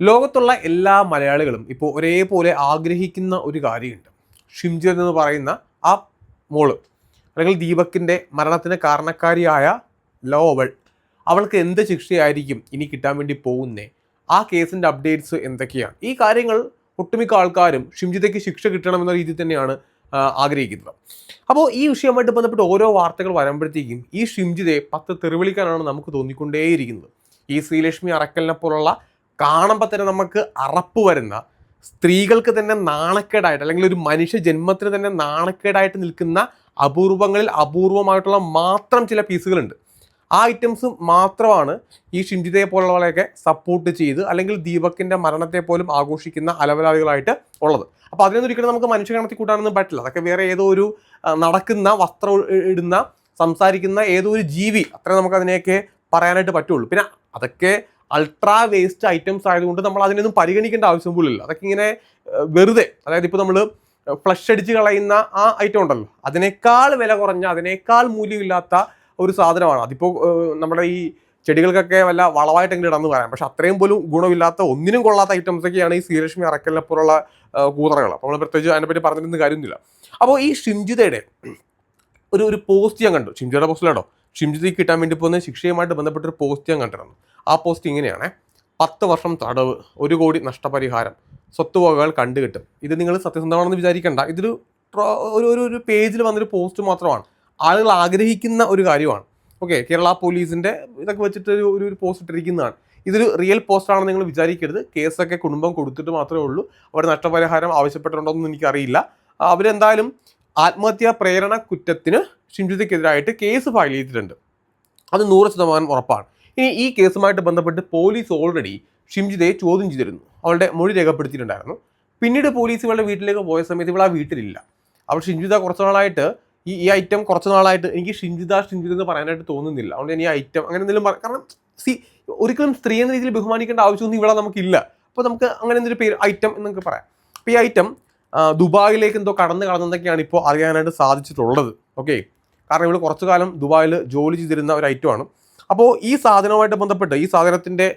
ലോകത്തുള്ള എല്ലാ മലയാളികളും ഇപ്പോൾ ഒരേപോലെ ആഗ്രഹിക്കുന്ന ഒരു കാര്യമുണ്ട്. ഷിംജിത് എന്ന് പറയുന്ന ആ മോൾ അല്ലെങ്കിൽ ദീപക്കിന്റെ മരണത്തിന് കാരണക്കാരിയായ ലോവൾ അവൾക്ക് എന്ത് ശിക്ഷയായിരിക്കും ഇനി കിട്ടാൻ വേണ്ടി പോകുന്നേ? ആ കേസിന്റെ അപ്ഡേറ്റ്സ് എന്തൊക്കെയാണ്? ഈ കാര്യങ്ങൾ ഒട്ടുമിക്ക ആൾക്കാരും ഷിംജിതയ്ക്ക് ശിക്ഷ കിട്ടണമെന്ന രീതിയിൽ തന്നെയാണ് ആഗ്രഹിക്കുന്നത്. അപ്പോൾ ഈ വിഷയവുമായിട്ട് ബന്ധപ്പെട്ട് ഓരോ വാർത്തകൾ വരുമ്പോഴത്തേക്കും ഈ ഷിംജിതയെ പത്ത് തെറിവിളിക്കാനാണ് നമുക്ക് തോന്നിക്കൊണ്ടേയിരിക്കുന്നത്. ഈ ശ്രീലക്ഷ്മി അറക്കലിനെ പോലുള്ള കാണുമ്പോൾ തന്നെ നമുക്ക് അറപ്പ് വരുന്ന സ്ത്രീകൾക്ക് തന്നെ നാണക്കേടായിട്ട് അല്ലെങ്കിൽ ഒരു മനുഷ്യ ജന്മത്തിന് തന്നെ നാണക്കേടായിട്ട് നിൽക്കുന്ന അപൂർവങ്ങളിൽ അപൂർവമായിട്ടുള്ള മാത്രം ചില പീസുകളുണ്ട്. ആ ഐറ്റംസ് മാത്രമാണ് ഈ ഷിംജിതയെ പോലുള്ളവരെയൊക്കെ സപ്പോർട്ട് ചെയ്ത് അല്ലെങ്കിൽ ദീപക്കിന്റെ മരണത്തെ പോലും ആഘോഷിക്കുന്ന അലവലാളികളായിട്ട് ഉള്ളത്. അപ്പോൾ അതിനൊന്നും ഒരിക്കലും നമുക്ക് മനുഷ്യഗണത്തിൽ കൂട്ടാനൊന്നും പറ്റില്ല. അതൊക്കെ വേറെ ഏതോ ഒരു നടക്കുന്ന വസ്ത്രം ഇടുന്ന സംസാരിക്കുന്ന ഏതോ ഒരു ജീവി അത്രേ നമുക്ക് അതിനെയൊക്കെ പറയാനായിട്ട് പറ്റുള്ളൂ. പിന്നെ അതൊക്കെ അൾട്രാ വേസ്റ്റ് ഐറ്റംസ് ആയതുകൊണ്ട് നമ്മൾ അതിനൊന്നും പരിഗണിക്കേണ്ട ആവശ്യം പോലും ഇല്ല. അതൊക്കെ ഇങ്ങനെ വെറുതെ അതായത് ഇപ്പോൾ നമ്മൾ ഫ്ലഷ് അടിച്ച് കളയുന്ന ആ ഐറ്റം ഉണ്ടല്ലോ. അതിനേക്കാൾ വില കുറഞ്ഞ അതിനേക്കാൾ മൂല്യമില്ലാത്ത ഒരു സാധനമാണ്. അതിപ്പോൾ നമ്മുടെ ഈ ചെടികൾക്കൊക്കെ വല്ല വളമായിട്ടെങ്കിലും ഇടന്ന് പറയാം. പക്ഷെ അത്രയും പോലും ഗുണമില്ലാത്ത ഒന്നിനും കൊള്ളാത്ത ഐറ്റംസ് ഒക്കെയാണ് ഈ ശ്രീലക്ഷ്മി അറക്കലിനെ പോലുള്ള കൂതറകൾ അപ്പോൾ നമ്മൾ പ്രത്യേകിച്ച് അതിനെപ്പറ്റി പറഞ്ഞിരുന്ന കാര്യമൊന്നുമില്ല. അപ്പോൾ ഈ ഷിംജിതയുടെ ഒരു ഒരു പോസ്റ്റ് ഞാൻ കണ്ടു. ഷിംജിയുടെ പോസ്റ്റിലാണോ ഷിംജിതയ്ക്ക് കിട്ടാൻ വേണ്ടി പോകുന്ന ശിക്ഷയുമായിട്ട് ബന്ധപ്പെട്ട ഒരു പോസ്റ്റ് ഞാൻ കണ്ടിരുന്നു. ആ പോസ്റ്റ് ഇങ്ങനെയാണ്. പത്ത് വർഷം തടവ് ഒരു കോടി നഷ്ടപരിഹാരം സ്വത്തുവകകൾ കണ്ടുകിട്ടും ഇത് നിങ്ങൾ സത്യസന്ധമാണെന്ന് വിചാരിക്കേണ്ട. ഇതൊരു ഒരു ഒരു ഒരു പേജിൽ വന്നൊരു പോസ്റ്റ് മാത്രമാണ്. ആളുകൾ ആഗ്രഹിക്കുന്ന ഒരു കാര്യമാണ്. ഓക്കെ കേരള പോലീസിന്റെ ഇതൊക്കെ വെച്ചിട്ട് ഒരു ഒരു പോസ്റ്റ് ഇട്ടിരിക്കുന്നതാണ്. ഇതൊരു റിയൽ പോസ്റ്റാണെന്ന് നിങ്ങൾ വിചാരിക്കരുത്. കേസൊക്കെ കുടുംബം കൊടുത്തിട്ട് മാത്രമേ ഉള്ളൂ. അവർ നഷ്ടപരിഹാരം ആവശ്യപ്പെട്ടിട്ടുണ്ടോ എന്ന് എനിക്കറിയില്ല. അവരെന്തായാലും ആത്മഹത്യാ പ്രേരണ കുറ്റത്തിന് ഷിംജിതയ്ക്കെതിരായിട്ട് കേസ് ഫയൽ ചെയ്തിട്ടുണ്ട്. അത് നൂറ് ശതമാനം ഉറപ്പാണ്. ഇനി ഈ കേസുമായിട്ട് ബന്ധപ്പെട്ട് പോലീസ് ഓൾറെഡി ഷിംജിതയെ ചോദ്യം ചെയ്തിരുന്നു. അവളുടെ മൊഴി രേഖപ്പെടുത്തിയിട്ടുണ്ടായിരുന്നു. പിന്നീട് പോലീസ് ഇവളുടെ വീട്ടിലേക്ക് പോയ സമയത്ത് ഇവൾ ആ വീട്ടിലില്ല. അവൾ ഷിംജിത കുറച്ച് നാളായിട്ട് ഈ ഈ ഐറ്റം കുറച്ച് നാളായിട്ട് എനിക്ക് ഷിംജിത ഷിംജിത എന്ന് പറയാനായിട്ട് തോന്നുന്നില്ല. അതുകൊണ്ട് ഇനി ഈ ഐറ്റം അങ്ങനെ എന്തെങ്കിലും കാരണം സി ഒരിക്കലും സ്ത്രീ എന്ന രീതിയിൽ ബഹുമാനിക്കേണ്ട ആവശ്യമൊന്നും ഇവിടെ നമുക്കില്ല. അപ്പോൾ നമുക്ക് അങ്ങനെ എന്തൊരു പേര് ഐറ്റം എന്നൊക്കെ പറയാം. അപ്പോൾ ഈ ഐറ്റം ദുബായിലേക്ക് എന്തോ കടന്ന് കടന്നതൊക്കെയാണ് ഇപ്പോൾ അറിയാനായിട്ട് സാധിച്ചിട്ടുള്ളത്. ഓക്കെ കാരണം ഇവൾ കുറച്ചു കാലം ദുബായിൽ ജോലി ചെയ്തിരുന്ന ഒരു ഐറ്റമാണ് അപ്പോൾ ഈ സാധനവുമായിട്ട് ബന്ധപ്പെട്ട് ഈ സാധനത്തിന്റെ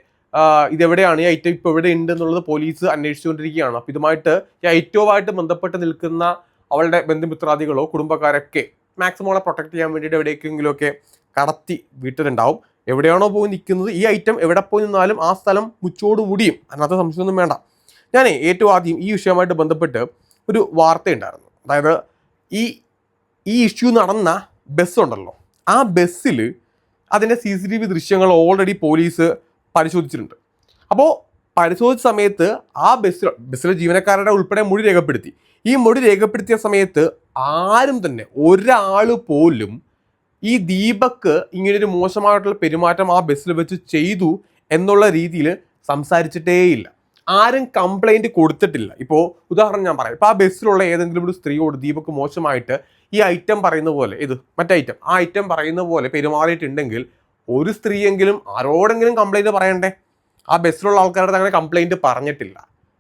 ഇതെവിടെയാണ് ഈ ഐറ്റം ഇപ്പോൾ എവിടെ ഉണ്ട് എന്നുള്ളത് പോലീസ് അന്വേഷിച്ചുകൊണ്ടിരിക്കുകയാണ്. അപ്പോൾ ഇതുമായിട്ട് ഈ ഐറ്റവുമായിട്ട് ബന്ധപ്പെട്ട് നിൽക്കുന്ന അവളുടെ ബന്ധുമിത്രാദികളോ കുടുംബക്കാരൊക്കെ മാക്സിമം അവളെ പ്രൊട്ടക്ട് ചെയ്യാൻ വേണ്ടിയിട്ട് എവിടേക്കെങ്കിലുമൊക്കെ കടത്തി വീട്ടിലുണ്ടാവും എവിടെയാണോ പോയി നിൽക്കുന്നത് ഈ ഐറ്റം എവിടെ പോയി നിന്നാലും ആ സ്ഥലം മുച്ചോട് മുടിയും അതിനകത്ത് സംശയമൊന്നും വേണ്ട. ഞാൻ ഏറ്റവും ആദ്യം ഈ വിഷയവുമായിട്ട് ബന്ധപ്പെട്ട് ഒരു വാർത്തയുണ്ടായിരുന്നു. അതായത് ഈ ഈ ഇഷ്യൂ നടന്ന ബസ് ഉണ്ടല്ലോ ആ ബസ്സിൽ അതിന്റെ സി സി ടി വി ദൃശ്യങ്ങൾ ഓൾറെഡി പോലീസ് പരിശോധിച്ചിട്ടുണ്ട്. അപ്പോൾ പരിശോധിച്ച സമയത്ത് ആ ബസ്സിൽ ബസ്സിലെ ജീവനക്കാരുടെ ഉൾപ്പെടെ മൊഴി രേഖപ്പെടുത്തി. ഈ മൊഴി രേഖപ്പെടുത്തിയ സമയത്ത് ആരും തന്നെ ഒരാൾ പോലും ഈ ദീപക്ക് ഇങ്ങനൊരു മോശമായിട്ടുള്ള പെരുമാറ്റം ആ ബസ്സിൽ വെച്ച് ചെയ്തു എന്നുള്ള രീതിയിൽ സംസാരിച്ചിട്ടേയില്ല. ആരും കംപ്ലൈന്റ് കൊടുത്തിട്ടില്ല. ഇപ്പോൾ ഉദാഹരണം ഞാൻ പറയാം. ഇപ്പോൾ ആ ബസ്സിലുള്ള ഏതെങ്കിലും ഒരു സ്ത്രീയോട് ദീപക്ക് മോശമായിട്ട് ഈ ഐറ്റം പറയുന്ന പോലെ ഇത് മറ്റേ ഐറ്റം ആ ഐറ്റം പറയുന്ന പോലെ പെരുമാറിയിട്ടുണ്ടെങ്കിൽ ഒരു സ്ത്രീയെങ്കിലും ആരോടെങ്കിലും കംപ്ലൈന്റ് പറയണ്ടേ? ആ ബസ്സിലുള്ള ആൾക്കാരുടെ അങ്ങനെ കംപ്ലൈന്റ് പറഞ്ഞിട്ടില്ല.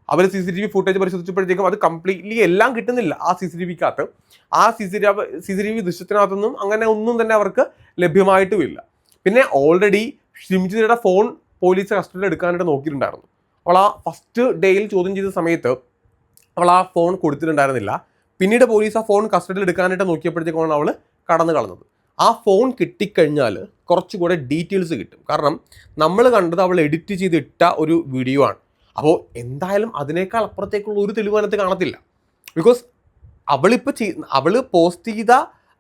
അവർ C C T V footage പരിശോധിച്ചപ്പോഴത്തേക്കും അത് കംപ്ലീറ്റ്ലി എല്ലാം കിട്ടുന്നില്ല ആ സി സി ടി വിക്കകത്ത് ആ C C C C T V ദൃശ്യത്തിനകത്തൊന്നും അങ്ങനെ ഒന്നും തന്നെ അവർക്ക് ലഭ്യമായിട്ടുമില്ല. പിന്നെ ഓൾറെഡി ഷിംജിതയുടെ ഫോൺ പോലീസ് കസ്റ്റഡിയിൽ എടുക്കാനായിട്ട് നോക്കിയിട്ടുണ്ടായിരുന്നു. അവൾ ആ ഫസ്റ്റ് ഡേയിൽ ചോദ്യം ചെയ്ത സമയത്ത് അവൾ ആ ഫോൺ കൊടുത്തിട്ടുണ്ടായിരുന്നില്ല. പിന്നീട് പോലീസ് ആ ഫോൺ കസ്റ്റഡിയിൽ എടുക്കാനായിട്ട് നോക്കിയപ്പോഴത്തേക്കാണ് അവൾ കടന്നു കളഞ്ഞത്. ആ ഫോൺ കിട്ടിക്കഴിഞ്ഞാൽ കുറച്ചുകൂടെ ഡീറ്റെയിൽസ് കിട്ടും. കാരണം നമ്മൾ കണ്ടത് അവൾ എഡിറ്റ് ചെയ്തിട്ട ഒരു വീഡിയോ ആണ്. അപ്പോൾ എന്തായാലും അതിനേക്കാൾ അപ്പുറത്തേക്കുള്ള ഒരു തെളിവ് അതിനകത്ത് കാണത്തില്ല. ബിക്കോസ് അവളിപ്പോൾ ചെയ് അവൾ പോസ്റ്റ് ചെയ്ത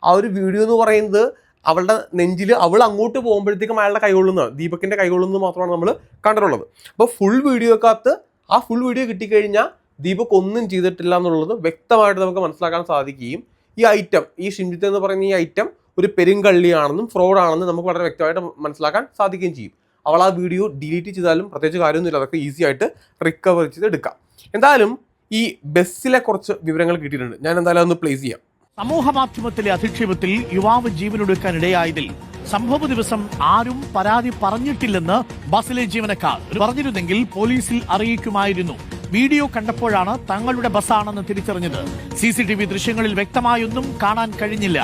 ആ ഒരു വീഡിയോ എന്ന് പറയുന്നത് അവളുടെ നെഞ്ചിൽ അവൾ അങ്ങോട്ട് പോകുമ്പോഴത്തേക്കും അയാളുടെ കൈകൊള്ളുന്നതാണ് ദീപക്കിന്റെ കൈകൊള്ളുന്നത് മാത്രമാണ് നമ്മൾ കണ്ടിട്ടുള്ളത്. അപ്പോൾ ഫുൾ വീഡിയോക്കകത്ത് ആ ഫുൾ വീഡിയോ കിട്ടിക്കഴിഞ്ഞാൽ ദീപക് ഒന്നും ചെയ്തിട്ടില്ല എന്നുള്ളത് വ്യക്തമായിട്ട് നമുക്ക് മനസ്സിലാക്കാൻ സാധിക്കുകയും ഈ ഐറ്റം ഈ ഷിംജിത്ത് എന്ന് പറയുന്ന ഈ ഐറ്റം ഒരു പെരുങ്കള്ളിയാണെന്നും ഫ്രോഡാണെന്നും നമുക്ക് വളരെ വ്യക്തമായിട്ട് മനസ്സിലാക്കാൻ സാധിക്കുകയും ചെയ്യും. അവൾ ആ വീഡിയോ ഡിലീറ്റ് ചെയ്താലും പ്രത്യേകിച്ച് കാര്യമൊന്നുമില്ല. അതൊക്കെ ഈസി ആയിട്ട് റിക്കവർ ചെയ്ത് എടുക്കാം. എന്തായാലും ഈ ബസ്സിലെ കുറച്ച് വിവരങ്ങൾ കിട്ടിയിട്ടുണ്ട്. ഞാൻ എന്തായാലും ഒന്ന് പ്ലേസ് ചെയ്യാം. സമൂഹ മാധ്യമത്തിലെ അധിക്ഷേപത്തിൽ യുവാവ് ജീവനൊടുക്കാൻ ഇടയായതിൽ സംഭവ ദിവസം ആരും പരാതി പറഞ്ഞിട്ടില്ലെന്ന് ബസ്സിലെ ജീവനക്കാർ പറഞ്ഞിരുന്നെങ്കിൽ പോലീസിൽ അറിയിക്കുമായിരുന്നു. വീഡിയോ കണ്ടപ്പോഴാണ് തങ്ങളുടെ ബസ്സാണെന്ന് തിരിച്ചറിഞ്ഞത്. സി സി ടി വി ദൃശ്യങ്ങളിൽ വ്യക്തമായൊന്നും കാണാൻ കഴിഞ്ഞില്ല.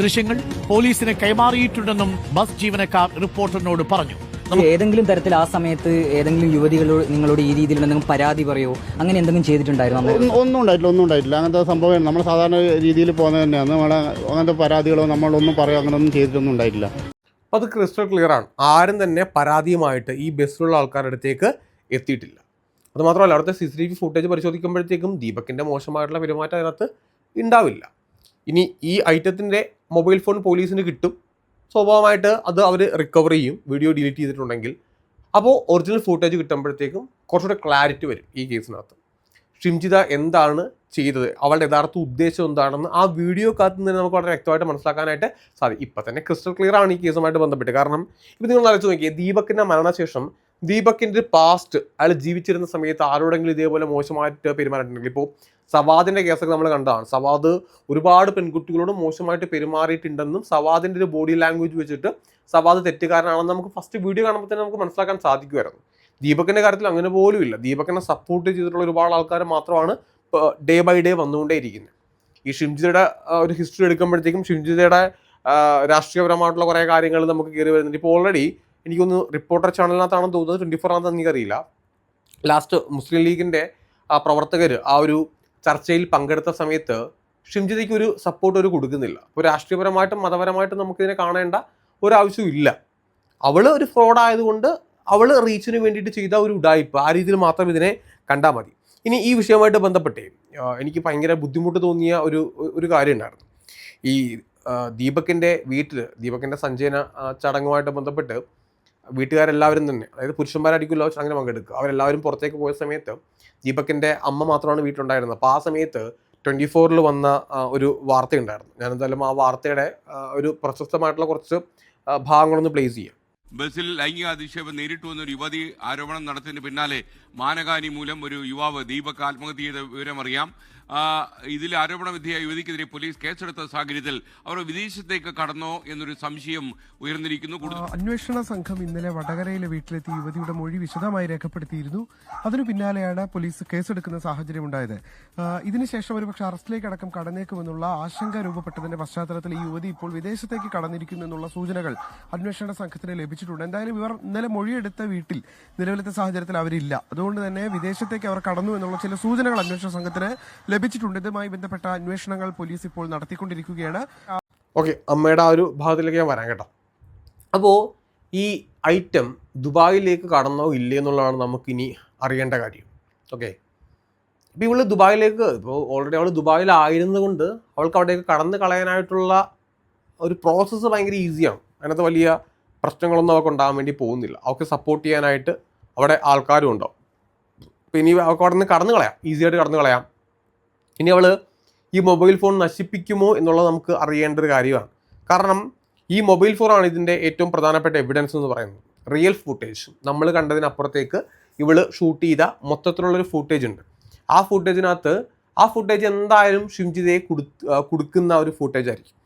ദൃശ്യങ്ങൾ പോലീസിന് കൈമാറിയിട്ടുണ്ടെന്നും ബസ് ജീവനക്കാർ റിപ്പോർട്ടറിനോട് പറഞ്ഞു. ഏതെങ്കിലും തരത്തിൽ ആ സമയത്ത് ഏതെങ്കിലും യുവതികളോട് നിങ്ങളോട് ഈ രീതിയിൽ എന്തെങ്കിലും പരാതി പറയോ? അങ്ങനെ എന്തെങ്കിലും ചെയ്തിട്ടുണ്ടായിരുന്നു ഒന്നും ഒന്നും ഉണ്ടായിട്ടില്ല ഒന്നും ഉണ്ടായിട്ടില്ല. അങ്ങനത്തെ സംഭവം നമ്മൾ സാധാരണ രീതിയിൽ പോകുന്നത് തന്നെയാണ്. നമ്മളെ അങ്ങനത്തെ പരാതികളോ നമ്മളൊന്നും പറയോ അങ്ങനെയൊന്നും ചെയ്തിട്ടൊന്നും ഉണ്ടായിട്ടില്ല. അപ്പോൾ അത് ക്രിസ്റ്റൽ ക്ലിയർ ആണ്. ആരും തന്നെ പരാതിയുമായിട്ട് ഈ ബസ്സിലുള്ള ആൾക്കാരുടെ അടുത്തേക്ക് എത്തിയിട്ടില്ല. അത് മാത്രമല്ല അവിടുത്തെ C C T V footage പരിശോധിക്കുമ്പോഴത്തേക്കും ദീപക്കിന്റെ മോശമായിട്ടുള്ള പെരുമാറ്റം അതിനകത്ത് ഉണ്ടാവില്ല ഇനി ഈ ഐറ്റത്തിന്റെ മൊബൈൽ ഫോൺ പോലീസിന് കിട്ടും. സ്വാഭാവികമായിട്ട് അത് അവർ റിക്കവർ ചെയ്യും വീഡിയോ ഡിലീറ്റ് ചെയ്തിട്ടുണ്ടെങ്കിൽ. അപ്പോൾ ഒറിജിനൽ ഫുട്ടേജ് കിട്ടുമ്പോഴത്തേക്കും കുറച്ചുകൂടെ ക്ലാരിറ്റി വരും ഈ കേസിനകത്ത്. ഷിംജിത എന്താണ് ചെയ്തത്? അവളുടെ യഥാർത്ഥ ഉദ്ദേശം എന്താണെന്ന് ആ വീഡിയോ കാത്തു നിന്ന് നമുക്ക് വളരെ വ്യക്തമായിട്ട് മനസ്സിലാക്കാനായിട്ട് സാധിക്കും. ഇപ്പം തന്നെ ക്രിസ്റ്റൽ ക്ലിയർ ആണ് ഈ കേസുമായിട്ട് ബന്ധപ്പെട്ട്. കാരണം ഇപ്പം നിങ്ങൾ ആലോചിച്ച് നോക്കിയാൽ ദീപക്കിന്റെ മരണശേഷം ദീപക്കിന്റെ പാസ്റ്റ് അയാൾ ജീവിച്ചിരുന്ന സമയത്ത് ആരോടെങ്കിലും ഇതേപോലെ മോശമായിട്ട് പെരുമാറിയിട്ടുണ്ടെങ്കിൽ ഇപ്പോൾ സവാദിന്റെ കേസൊക്കെ നമ്മൾ കണ്ടതാണ്. സവാദ് ഒരുപാട് പെൺകുട്ടികളോട് മോശമായിട്ട് പെരുമാറിയിട്ടുണ്ടെന്നും സവാദിന്റെ ഒരു ബോഡി ലാംഗ്വേജ് വെച്ചിട്ട് സവാദ് തെറ്റുകാരനാണെന്ന് നമുക്ക് ഫസ്റ്റ് വീഡിയോ കാണുമ്പോൾ തന്നെ നമുക്ക് മനസ്സിലാക്കാൻ സാധിക്കുമായിരുന്നു. ദീപക്കിന്റെ കാര്യത്തിൽ അങ്ങനെ പോലും ഇല്ല. ദീപക്കിനെ സപ്പോർട്ട് ചെയ്തിട്ടുള്ള ഒരുപാട് ആൾക്കാർ മാത്രമാണ് ഡേ ബൈ ഡേ വന്നുകൊണ്ടേയിരിക്കുന്നത്. ഈ ഷിംജിയുടെ ഒരു ഹിസ്റ്ററി എടുക്കുമ്പോഴത്തേക്കും ഷിംജിതയുടെ രാഷ്ട്രീയപരമായിട്ടുള്ള കുറേ കാര്യങ്ങൾ നമുക്ക് കയറി വരുന്നുണ്ട്. ഇപ്പോൾ ഓൾറെഡി എനിക്കൊന്ന് റിപ്പോർട്ടർ ചാനലിനകത്താണെന്ന് തോന്നുന്നത് ട്വന്റി ആണെന്ന് എനിക്കറിയില്ല. ലാസ്റ്റ് മുസ്ലിം ലീഗിന്റെ ആ പ്രവർത്തകർ ആ ഒരു ചർച്ചയിൽ പങ്കെടുത്ത സമയത്ത് ഷിംജിതയ്ക്ക് ഒരു സപ്പോർട്ട് ഒരു കൊടുക്കുന്നില്ല. അപ്പോൾ രാഷ്ട്രീയപരമായിട്ടും മതപരമായിട്ടും നമുക്കിതിനെ കാണേണ്ട ഒരാവശ്യവും ഇല്ല. അവൾ ഒരു ഫ്രോഡ് ആയതുകൊണ്ട് അവൾ റീച്ചിന് വേണ്ടിയിട്ട് ചെയ്ത ഒരു ഉടായ്പ ആ രീതിയിൽ മാത്രം ഇതിനെ കണ്ടാൽ മതി. ഇനി ഈ വിഷയവുമായിട്ട് ബന്ധപ്പെട്ടേ എനിക്ക് ഭയങ്കര ബുദ്ധിമുട്ട് തോന്നിയ ഒരു ഒരു കാര്യം ഉണ്ടായിരുന്നു. ഈ ദീപക്കിന്റെ വീട്ടിൽ ദീപകിന്റെ സഞ്ജയന ചടങ്ങുമായിട്ട് ബന്ധപ്പെട്ട് വീട്ടുകാരെല്ലാവരും തന്നെ അതായത് പുരുഷന്മാരടിക്കുമല്ലോ അങ്ങനെ പങ്കെടുക്കുക. അവരെല്ലാവരും പുറത്തേക്ക് പോയ സമയത്ത് ദീപക്കിന്റെ അമ്മ മാത്രമാണ് വീട്ടിലുണ്ടായിരുന്നത്. അപ്പോൾ ആ സമയത്ത് ട്വന്റി ഫോറിൽ വന്ന ഒരു വാർത്തയുണ്ടായിരുന്നു. ഞാൻ എന്തായാലും ആ വാർത്തയുടെ ഒരു പ്രശസ്തമായിട്ടുള്ള കുറച്ച് ഭാഗങ്ങളൊന്ന് പ്ലേസ് ചെയ്യാം. ബസ്സിൽ ലൈംഗിക അധിക്ഷേപം നേരിട്ടു വന്നൊരു യുവതി ആരോപണം നടത്തിയതിന് പിന്നാലെ മാനഹാനി മൂലം ഒരു യുവാവ് ദീപക് ആത്മഹത്യ ചെയ്ത വിവരമറിയാം. ഇതിൽ ആരോപണ വിധേയ യുവതിക്കെതിരെ പോലീസ് കേസെടുത്ത സാഹചര്യത്തിൽ അവർ വിദേശത്തേക്ക് കടന്നോ എന്നൊരു സംശയം ഉയർന്നിരിക്കുന്നു. അന്വേഷണ സംഘം ഇന്നലെ വടകരയിലെ വീട്ടിലെത്തി യുവതിയുടെ മൊഴി വിശദമായി രേഖപ്പെടുത്തിയിരുന്നു. അതിനു പിന്നാലെയാണ് പോലീസ് കേസെടുക്കുന്ന സാഹചര്യം ഉണ്ടായത്. ഇതിനുശേഷം ഒരുപക്ഷെ അറസ്റ്റിലേക്ക് അടക്കം കടന്നേക്കുമെന്നുള്ള ആശങ്ക രൂപപ്പെട്ടതിന്റെ പശ്ചാത്തലത്തിൽ ഈ യുവതി ഇപ്പോൾ വിദേശത്തേക്ക് കടന്നിരിക്കുന്നു എന്നുള്ള സൂചനകൾ അന്വേഷണ സംഘത്തിന് ലഭിച്ചിട്ടുണ്ട്. എന്തായാലും ഇവർ ഇന്നലെ മൊഴിയെടുത്ത വീട്ടിൽ നിലവിലത്തെ സാഹചര്യത്തിൽ അവരില്ല. അതുകൊണ്ട് തന്നെ വിദേശത്തേക്ക് അവർ കടന്നു എന്നുള്ള ചില സൂചനകൾ അന്വേഷണ സംഘത്തിന് ലഭിച്ചിട്ടുണ്ട്. ഇതുമായി ബന്ധപ്പെട്ട അന്വേഷണങ്ങൾ പോലീസ് ഇപ്പോൾ നടത്തിക്കൊണ്ടിരിക്കുകയാണ്. ഓക്കെ അമ്മയുടെ ആ ഒരു ഭാഗത്തിലേക്ക് ഞാൻ വരാം കേട്ടോ. അപ്പോൾ ഈ ഐറ്റം ദുബായിലേക്ക് കടന്നോ ഇല്ലേ എന്നുള്ളതാണ് നമുക്കിനി അറിയേണ്ട കാര്യം. ഓക്കെ. ഇപ്പോൾ ഇവൾ ദുബായിലേക്ക് ഇപ്പോൾ ഓൾറെഡി അവൾ ദുബായിലായിരുന്നുകൊണ്ട് അവൾക്ക് അവിടേക്ക് കടന്ന് കളയാനായിട്ടുള്ള ഒരു പ്രോസസ്സ് ഭയങ്കര ഈസിയാണ് അതിനകത്ത് വലിയ പ്രശ്നങ്ങളൊന്നും അവൾക്ക് ഉണ്ടാകാൻ വേണ്ടി പോകുന്നില്ല. അവൾക്ക് സപ്പോർട്ട് ചെയ്യാനായിട്ട് അവിടെ ആൾക്കാരും ഉണ്ടാവും. അപ്പോൾ ഇനി അവൾക്ക് അവിടെ നിന്ന് കടന്നു കളയാം. ഈസിയായിട്ട് കടന്നു കളയാം. ഇനി അവൾ ഈ മൊബൈൽ ഫോൺ നശിപ്പിക്കുമോ എന്നുള്ളത് നമുക്ക് അറിയേണ്ട ഒരു കാര്യമാണ്. കാരണം ഈ മൊബൈൽ ഫോണാണ് ഇതിന്റെ ഏറ്റവും പ്രധാനപ്പെട്ട എവിഡൻസ് എന്ന് പറയുന്നത്. റിയൽ ഫുട്ടേജ് നമ്മൾ കണ്ടതിനപ്പുറത്തേക്ക് ഇവൾ ഷൂട്ട് ചെയ്ത മൊത്തത്തിലുള്ളൊരു ഫൂട്ടേജ് ഉണ്ട്. ആ ഫുട്ടേജിനകത്ത് ആ ഫുട്ടേജ് എന്തായാലും ഷിംജിതയെ കൊടു കൊടുക്കുന്ന ഒരു ഫുട്ടേജ് ആയിരിക്കും.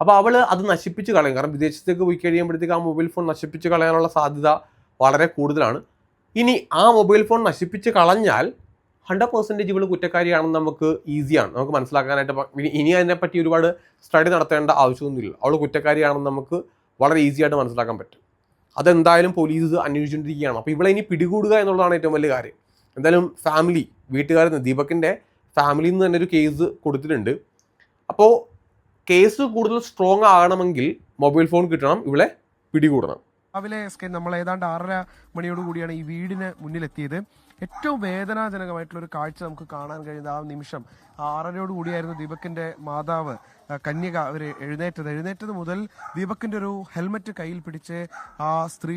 അപ്പോൾ അവൾ അത് നശിപ്പിച്ച് കളയും. കാരണം വിദേശത്തേക്ക് പോയി കഴിയുമ്പോഴത്തേക്ക് ആ മൊബൈൽ ഫോൺ നശിപ്പിച്ച് കളയാനുള്ള സാധ്യത വളരെ കൂടുതലാണ്. ഇനി ആ മൊബൈൽ ഫോൺ നശിപ്പിച്ച് കളഞ്ഞാൽ ഹൺഡ്രഡ് പെർസെന്റേജ് ഇവൾ കുറ്റക്കാരിയാണെന്ന് നമുക്ക് ഈസിയാണ് നമുക്ക് മനസ്സിലാക്കാനായിട്ട് ഇനി- അതിനെപ്പറ്റി ഒരുപാട് സ്റ്റഡി നടത്തേണ്ട ആവശ്യമൊന്നുമില്ല. അവൾ കുറ്റക്കാരിയാണെന്ന് നമുക്ക് വളരെ ഈസി ആയിട്ട് മനസ്സിലാക്കാൻ പറ്റും. അതെന്തായാലും പോലീസ് അന്വേഷിച്ചുകൊണ്ടിരിക്കുകയാണ് അപ്പോൾ ഇവളെ ഇനി പിടികൂടുക എന്നുള്ളതാണ് ഏറ്റവും വലിയ കാര്യം. എന്തായാലും ഫാമിലി വീട്ടുകാർ ദീപക്കിന്റെ ഫാമിലിയിൽ നിന്ന് തന്നെ ഒരു കേസ് കൊടുത്തിട്ടുണ്ട്. അപ്പോൾ കേസ് കൂടുതൽ സ്ട്രോങ് ആകണമെങ്കിൽ മൊബൈൽ ഫോൺ കിട്ടണം ഇവളെ പിടികൂടണം. രാവിലെ നമ്മൾ ഏതാണ്ട് ആറര മണിയോട് കൂടിയാണ് ഈ വീടിന് മുന്നിലെത്തിയത്. ഏറ്റവും വേദനാജനകമായിട്ടുള്ള ഒരു കാഴ്ച നമുക്ക് കാണാൻ കഴിയുന്ന ആ നിമിഷം. ആറരയോട് കൂടിയായിരുന്നു ദീപക്കിന്റെ മാതാവ്. കന്യക അവർ എഴുന്നേറ്റത്. എഴുന്നേറ്റത് മുതൽ ദീപക്കിന്റെ ഒരു ഹെൽമറ്റ് കയ്യിൽ പിടിച്ച് ആ സ്ത്രീ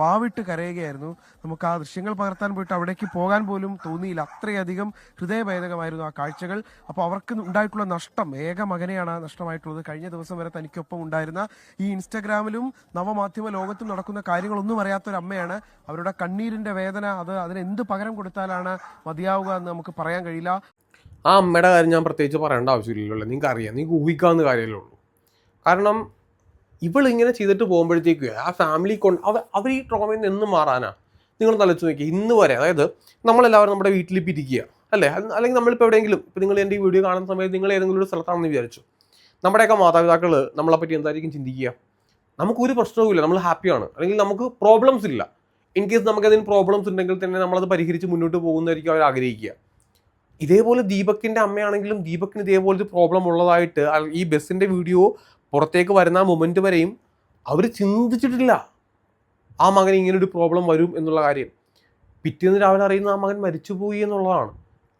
വാവിട്ട് കരയുകയായിരുന്നു. നമുക്ക് ആ ദൃശ്യങ്ങൾ പകർത്താൻ പോയിട്ട് അവിടേക്ക് പോകാൻ പോലും തോന്നിയില്ല. അത്രയധികം ഹൃദയഭേദകമായിരുന്നു ആ കാഴ്ചകൾ. അപ്പോൾ അവർക്ക് ഉണ്ടായിട്ടുള്ള നഷ്ടം ഏക മകനെയാണ് ആ നഷ്ടമായിട്ടുള്ളത്. കഴിഞ്ഞ ദിവസം വരെ തനിക്കൊപ്പം ഉണ്ടായിരുന്ന ഈ ഇൻസ്റ്റഗ്രാമിലും നവമാധ്യമ ലോകത്തും നടക്കുന്ന കാര്യങ്ങളൊന്നും അറിയാത്ത ഒരു അമ്മയാണ്. അവരുടെ കണ്ണീരിന്റെ വേദന അത് അതിന് എന്ത് പകരം കൊടുത്താലാണ് മതിയാവുക എന്ന് നമുക്ക് പറയാൻ കഴിയില്ല. ആ അമ്മയുടെ കാര്യം ഞാൻ പ്രത്യേകിച്ച് പറയേണ്ട ആവശ്യമില്ലല്ലോ നിങ്ങൾക്ക് അറിയാം. നിങ്ങൾക്ക് ഊഹിക്കാവുന്ന കാര്യമല്ലേ ഉള്ളൂ. കാരണം ഇവൾ ഇങ്ങനെ ചെയ്തിട്ട് പോകുമ്പോഴത്തേക്ക് ആ ഫാമിലി കൊണ്ട് അവർ അവർ ഈ ട്രോമയിൽ നിന്ന് എന്ന് മാറാനാ? നിങ്ങൾ തലച്ചു നോക്കി ഇന്ന് വരെ അതായത് നമ്മളെല്ലാവരും നമ്മുടെ വീട്ടിൽ പിരിക്കുക അല്ലേ? അല്ലെങ്കിൽ നമ്മളിപ്പോൾ എവിടെയെങ്കിലും ഇപ്പം നിങ്ങൾ എന്റെ ഈ വീഡിയോ കാണുന്ന സമയത്ത് നിങ്ങൾ ഏതെങ്കിലും ഒരു സ്ഥലത്താണെന്ന് വിചാരിച്ചു. നമ്മുടെയൊക്കെ മാതാപിതാക്കൾ നമ്മളെപ്പറ്റി എന്തായിരിക്കും ചിന്തിക്കുക? നമുക്കൊരു പ്രശ്നവുമില്ല നമ്മൾ ഹാപ്പിയാണ് അല്ലെങ്കിൽ നമുക്ക് പ്രോബ്ലംസ് ഇല്ല. ഇൻ കേസ് നമുക്ക് അതിന് പ്രോബ്ലംസ് ഉണ്ടെങ്കിൽ തന്നെ നമ്മളത് പരിഹരിച്ച് മുന്നോട്ട് പോകുന്നതായിരിക്കും അവർ ആഗ്രഹിക്കുക ഇതേപോലെ ദീപക്കിന്റെ അമ്മയാണെങ്കിലും ദീപക്കിന് ഇതേപോലത്തെ പ്രോബ്ലം ഉള്ളതായിട്ട് ഈ ബസ്സിന്റെ വീഡിയോ പുറത്തേക്ക് വരുന്ന ആ മൊമെന്റ് വരെയും അവർ ചിന്തിച്ചിട്ടില്ല ആ മകൻ ഇങ്ങനെ ഒരു പ്രോബ്ലം വരും എന്നുള്ള കാര്യം. പിറ്റേന്ന് രാവിലെ അറിയുന്ന ആ മകൻ മരിച്ചുപോയി എന്നുള്ളതാണ്.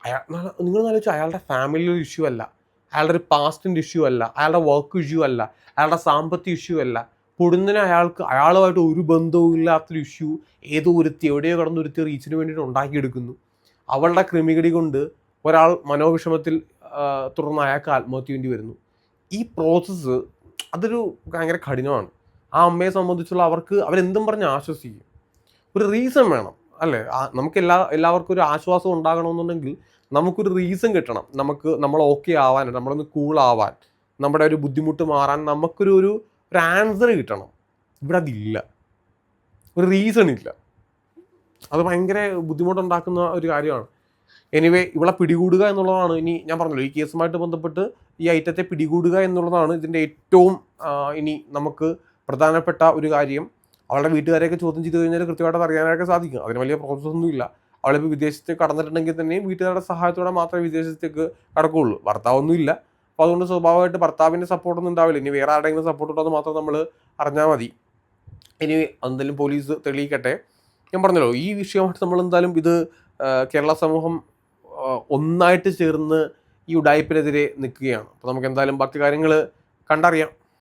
അയാൾ നിങ്ങൾ ആലോചിച്ചു അയാളുടെ ഫാമിലി ഇഷ്യൂ അല്ല. അയാളുടെ ഒരു പാസ്റ്റിന്റെ ഇഷ്യൂ അല്ല. അയാളുടെ വർക്ക് ഇഷ്യൂ അല്ല. അയാളുടെ സാമ്പത്തിക ഇഷ്യൂ അല്ല. പൊടുന്നതിന് അയാൾക്ക് അയാളുമായിട്ട് ഒരു ബന്ധവും ഇല്ലാത്തൊരു ഇഷ്യൂ ഏതോ ഒരുത്തി എവിടെയോ കടന്നൊരുത്തി റീച്ചിന് വേണ്ടിയിട്ട് ഉണ്ടാക്കിയെടുക്കുന്നു. അവളുടെ ക്രിമികടി കൊണ്ട് ഒരാൾ മനോവിഷമത്തിൽ തുടർന്ന് അയാൾക്ക് ആത്മഹത്യ വേണ്ടി വരുന്നു. ഈ പ്രോസസ്സ് അതൊരു ഭയങ്കര കഠിനമാണ്. ആ അമ്മയെ സംബന്ധിച്ചുള്ള അവർക്ക് അവരെന്തും പറഞ്ഞ് ആശ്വസിക്കും. ഒരു റീസൺ വേണം അല്ലേ? നമുക്ക് എല്ലാ എല്ലാവർക്കും ഒരു ആശ്വാസം ഉണ്ടാകണമെന്നുണ്ടെങ്കിൽ നമുക്കൊരു റീസൺ കിട്ടണം. നമുക്ക് നമ്മൾ ഓക്കെ ആവാൻ നമ്മളൊന്ന് കൂൾ ആവാൻ നമ്മുടെ ഒരു ബുദ്ധിമുട്ട് മാറാൻ നമുക്കൊരു ഒരു ആൻസർ കിട്ടണം. ഇവിടെ അതില്ല. ഒരു റീസൺ ഇല്ല. അത് ഭയങ്കര ബുദ്ധിമുട്ടുണ്ടാക്കുന്ന ഒരു കാര്യമാണ്. എനിവേ ഇവളെ പിടികൂടുക എന്നുള്ളതാണ്. ഇനി ഞാൻ പറഞ്ഞല്ലോ ഈ കേസുമായിട്ട് ബന്ധപ്പെട്ട് ഈ ഐറ്റത്തെ പിടികൂടുക എന്നുള്ളതാണ് ഇതിന്റെ ഏറ്റവും ഇനി നമുക്ക് പ്രധാനപ്പെട്ട ഒരു കാര്യം. അവളുടെ വീട്ടുകാരെയൊക്കെ ചോദ്യം ചെയ്ത് കഴിഞ്ഞാൽ കൃത്യമായിട്ട് അറിയാനൊക്കെ സാധിക്കും. അതിന് വലിയ പ്രോസസ്സൊന്നും ഇല്ല അവളിപ്പോൾ വിദേശത്തേക്ക് കടന്നിട്ടുണ്ടെങ്കിൽ തന്നെയും വീട്ടുകാരുടെ സഹായത്തോടെ മാത്രമേ വിദേശത്തേക്ക് കടക്കുകയുള്ളൂ. ഭർത്താവൊന്നും ഇല്ല അപ്പോൾ അതുകൊണ്ട് സ്വാഭാവികമായിട്ട് ഭർത്താവിന്റെ സപ്പോർട്ടൊന്നും ഉണ്ടാവില്ല. ഇനി വേറെ ആരുടെയെങ്കിലും സപ്പോർട്ട് ഉണ്ടോ എന്ന് മാത്രം നമ്മൾ അറിഞ്ഞാൽ മതി. ഇനി എന്തെങ്കിലും പോലീസ് തെളിയിക്കട്ടെ. ഞാൻ പറഞ്ഞല്ലോ ഈ വിഷയമായിട്ട് നമ്മൾ എന്തായാലും ഇത് കേരള സമൂഹം ഒന്നായിട്ട് ചേർന്ന് ഈ ഉടായ്പിനെതിരെ നിൽക്കുകയാണ്. അപ്പോൾ നമുക്ക് എന്തായാലും ബാക്കി കാര്യങ്ങൾ കണ്ടറിയാം.